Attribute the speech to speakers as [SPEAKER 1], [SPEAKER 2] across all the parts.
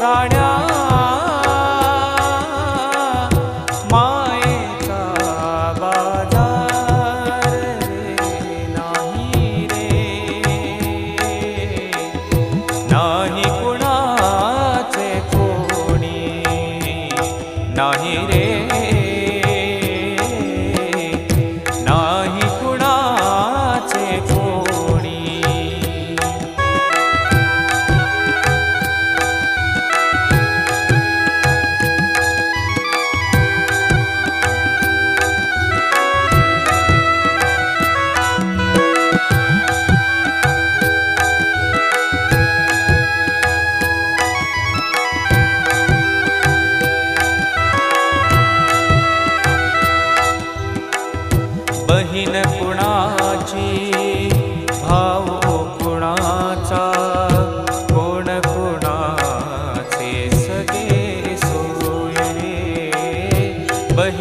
[SPEAKER 1] ठाण्या मायेचा बाजार नाही रे? नाही कुणाचे कोणी नाही रे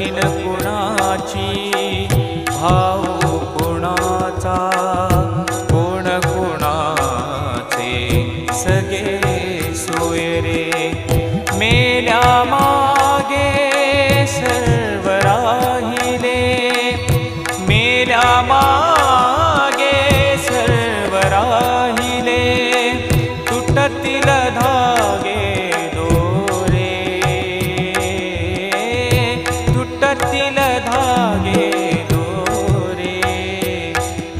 [SPEAKER 1] कुणाची? भाऊ कुणाचा? कोण कुणाचे? सगे सोयरे मेल्या मागे सर्व राहिले. मेल्या मागे सर्व राहिले. तुटतील धा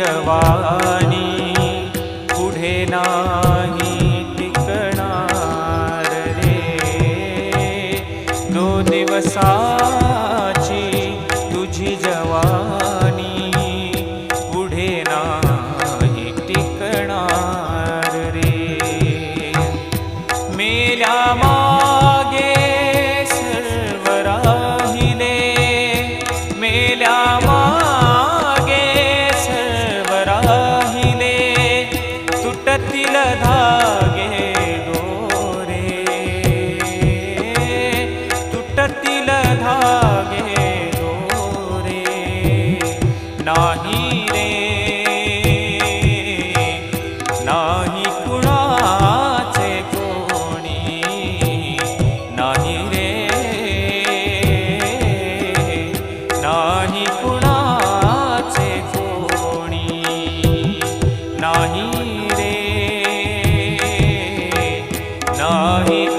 [SPEAKER 1] जवानी पुढे नाही टिकणार रे। दो दिवसाची तुझी जवानी। ಕತ್ತಿಲ ಧಾಗೆ ಗೋರೆ ತುಟ್ಟತಿಲ ಧಾಗೆ ಗೋರೆ ನಾಹಿ ರೇ नाही ಕುಣಾಚೆ ಕೋಣಿ ನಾಹಿ ರೇ ನಾಹಿ ಕುಣ Ilahi